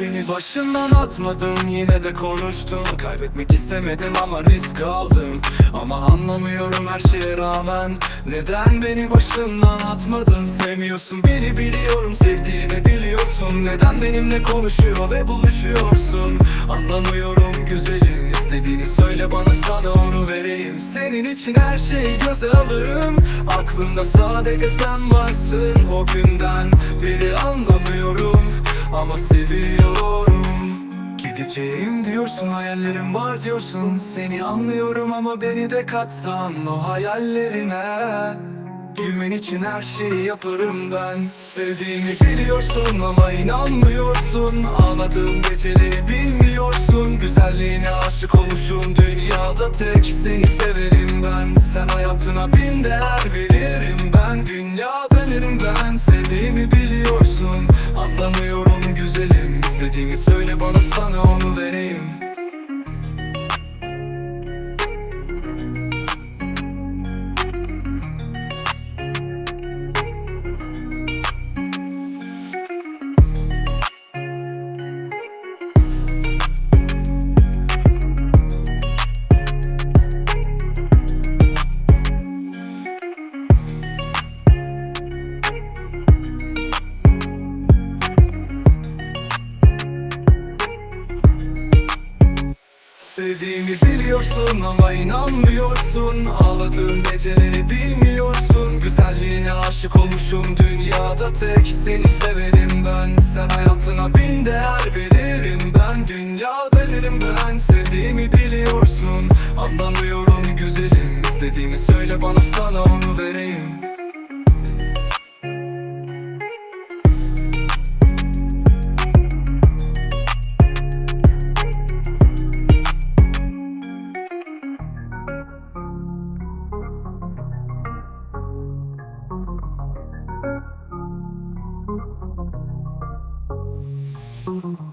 Beni başından atmadın yine de konuştun. Kaybetmek istemedim ama risk aldım. Ama anlamıyorum her şeye rağmen. Neden beni başından atmadın? Sevmiyorsun beni biliyorum. Sevdiğimi biliyorsun. Neden benimle konuşuyor ve buluşuyorsun? Anlamıyorum güzelim. İstediğini söyle bana sana onu vereyim. Senin için her şeyi göze alırım. Aklımda sadece sen varsın. O günden beri Ama seviyorum. Gideceğim diyorsun hayallerim var diyorsun. Seni anlıyorum ama beni de katsan o hayallerine. Gülmen için her şeyi yaparım ben. Sevdiğimi biliyorsun ama inanmıyorsun. Ağladığım geceleri bilmiyorsun. Güzelliğine aşık olmuşum. Dünyada tek Seni severim ben. Sen hayatına bin değer veririm ben İstediğini söyle bana sana Sevdiğimi biliyorsun ama inanmıyorsun. Ağladığım geceleri bilmiyorsun. Güzelliğine aşık olmuşum dünyada tek. Seni severim ben. Sen hayatına bin değer veririm ben. Dünya delirim ben. Sevdiğimi biliyorsun. Anlamıyorum güzelim. İstediğimi söyle bana sana onu vereyim Mm-hmm.